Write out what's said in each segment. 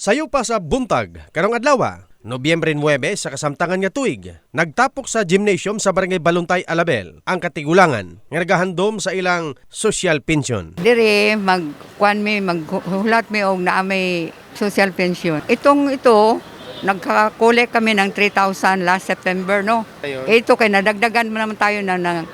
Sayo pa sa buntag, karong adlaw, Nobyembre 9 sa kasamtangan nga tuig, nagtapok sa gymnasium sa Barangay Baluntay, Alabel ang katigulangan nga nagahandom sa ilang social pension. Dire mag kuan mi maghulat mi og naa may social pension. Itong ito nagka-collect kami ng 3,000 last September no. Ito kay nadagdagan mo naman tayo na, ng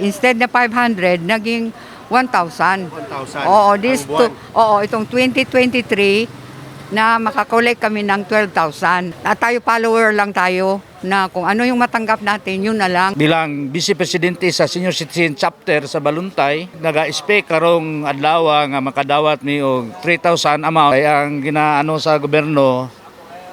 instead na 500 naging 1,000. 1,000 Oo, this to, oo, itong 2023 na makakolek kami ng 12,000. At tayo follower lang tayo na kung ano yung matanggap natin, yun na lang. bilang Vice Presidente sa Senior Citizen Chapter sa Baluntay, naga-expect karong adlaw nga makadawat mi og 3,000 amount ay ang ginaano sa gobyerno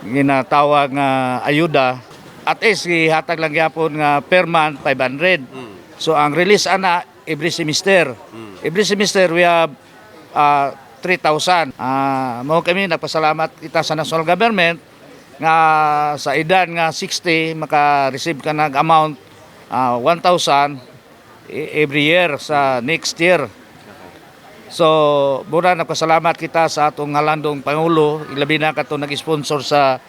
ginatawag nga ayuda at least gihatag lang gyapon nga per month 500. So ang release ana every semester. Every semester we have uh, 3,000. Ah, mao kami nagpasalamat kita sa national government nga sa edad nga 60 maka-receive ka ng amount ah, 1,000 e- every year sa next year. So, muna nagpasalamat kita sa atong ngalandong Pangulo, ilabi na kato nag-sponsor sa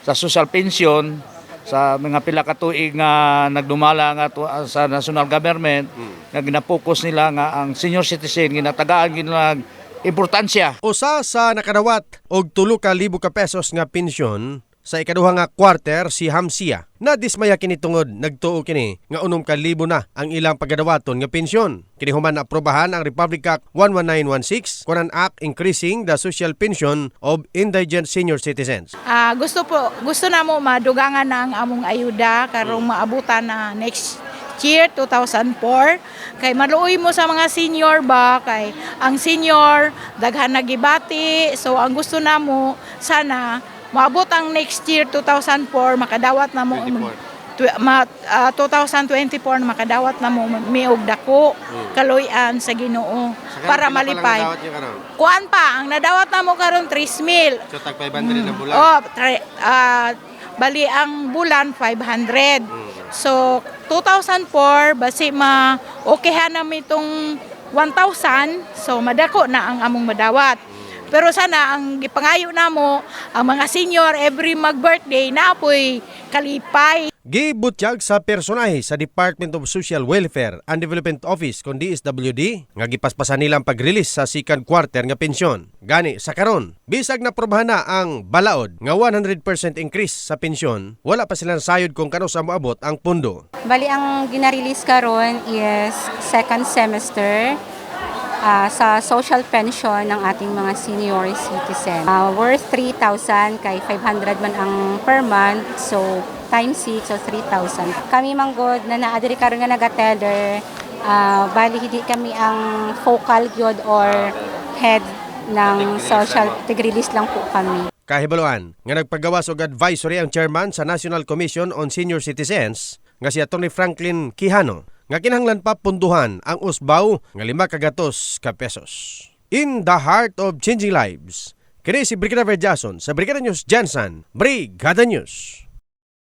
sa social pension sa mga pila ka tuig nga nagdumala nga to, sa national government nga ginapokus nila nga ang senior citizen ginatagaan gina importansya Usa sa nakadawat og tulo ka libo ka pesos nga pensyon sa ikaduha nga quarter si Hamsia. Nadismaya kini tungod nagtuo kini nga unom ka libo na ang ilang pagadawaton nga pensyon. Kini human aprobahan ang Republic Act 11916 Quran Act increasing the social pension of indigent senior citizens. Ah, gusto po gusto na mo madugangan na ang among ayuda karong maabutan na next year 2004 kay maluoy mo sa mga senior ba? Kay ang senior daghan na gibati. So ang gusto namo sana maabot ang next year 2004 makadawat na mo tw- ma, ah, 2024 na makadawat na mo miog dako kaloyan sa Ginoo para malipay. kuan pa ang nadawat na mo karon 3 mil So tag 500 na Oh, tri- ah, bali ang bulan 500. So 2004 basi ma okayhan na itong 1,000 so madako na ang among madawat. Pero sana ang gipangayo namo ang mga senior every mag-birthday na apoy kalipay Gibutyag sa personahe sa Department of Social Welfare and Development Office kon DSWD nga gipaspasan nilang pag-release sa second quarter nga pensyon. Gani sa karon, bisag na probahan na ang balaod nga 100% increase sa pensyon, wala pa sila sayod kung kano sa moabot ang pundo. Bali, ang ginarelease karon is second semester ah, sa social pension ng ating mga senior citizen. Ah, worth 3,000 kay 500 man ang per month. So, times 6, so 3,000. Kami manggod na naadiri karon nga naga-teller. ah, bali, hindi kami ang focal gyud or head ng social. Tig-release lang po kami. Kahibaluan nga nagpagawas og advisory ang chairman sa National Commission on Senior Citizens nga si Atty. Franklin Quijano nga kinahanglan pa punduhan ang usbaw nga lima kagatos ka pesos. In the heart of changing lives, kini si Brigadier Jason sa Brigada News Jansan, Brigada News.